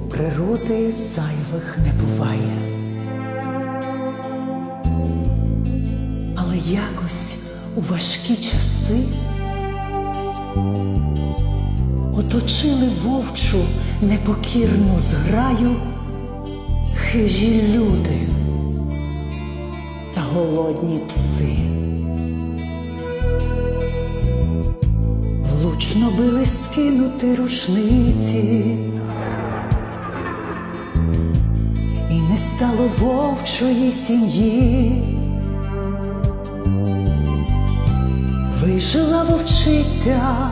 природи зайвих не буває. Але якось у важкі часи оточили вовчу непокірну зграю хижі люди та голодні пси. Влучно били скинути рушниці, стало вовчої сім'ї. Вижила вовчиця,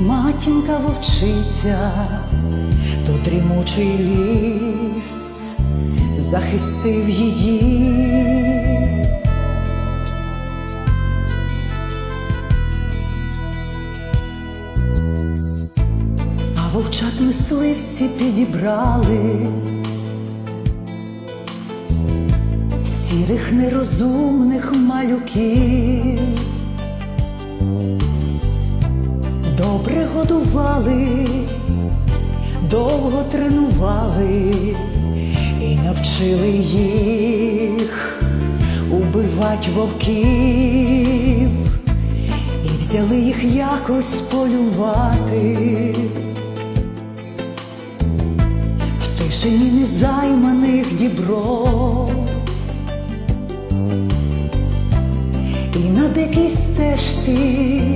матінка вовчиця, то дрімучий ліс захистив її. Вовчат мисливці підібрали сірих нерозумних малюків. Добре годували, довго тренували і навчили їх убивать вовків, і взяли їх якось полювати. В тишині незайманих дібров дикій стежці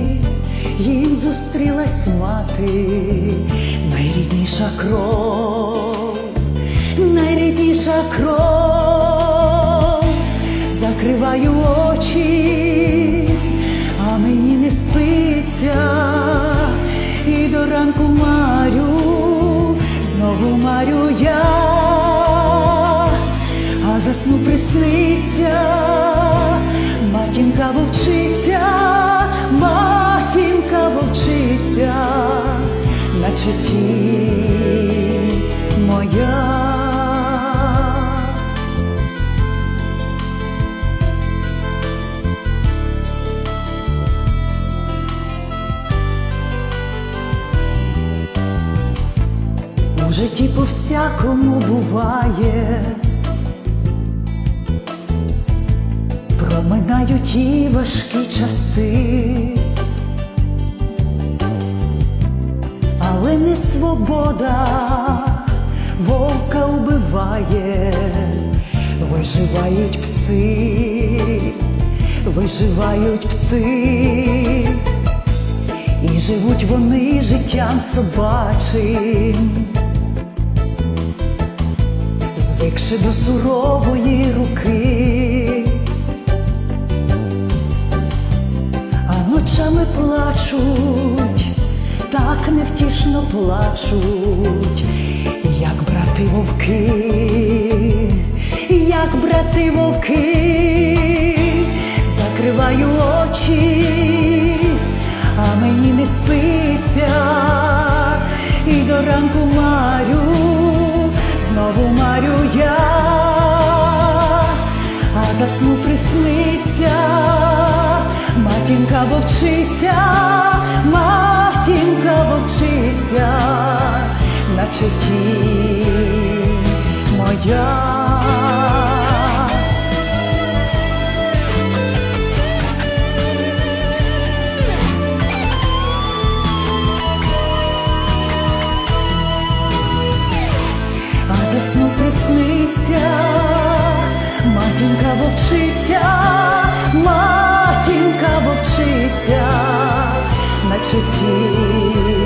їм зустрілась мати, найрідніша кров, найрідніша кров, закриваю очі, а мені не спиться, і до ранку марю, знову марю я. А засну присниться, матінка вовчиця, матінка вовчиця, наче тінь моя. У житті по всякому буває. Проминають і важкі часи, але не свобода вовка убиває, виживають пси, виживають пси, і живуть вони життям собачим, звикши до сурової руки. А плачуть, так невтішно плачуть, як брати вовки, як брати вовки, закриваю очі, а мені не спиться, і до ранку марю, знову марю я. А засну присниться, матінка вовчиця, матінка вовчиця, наче тінь моя. а засну присниться, матінка вовчиця, to keep.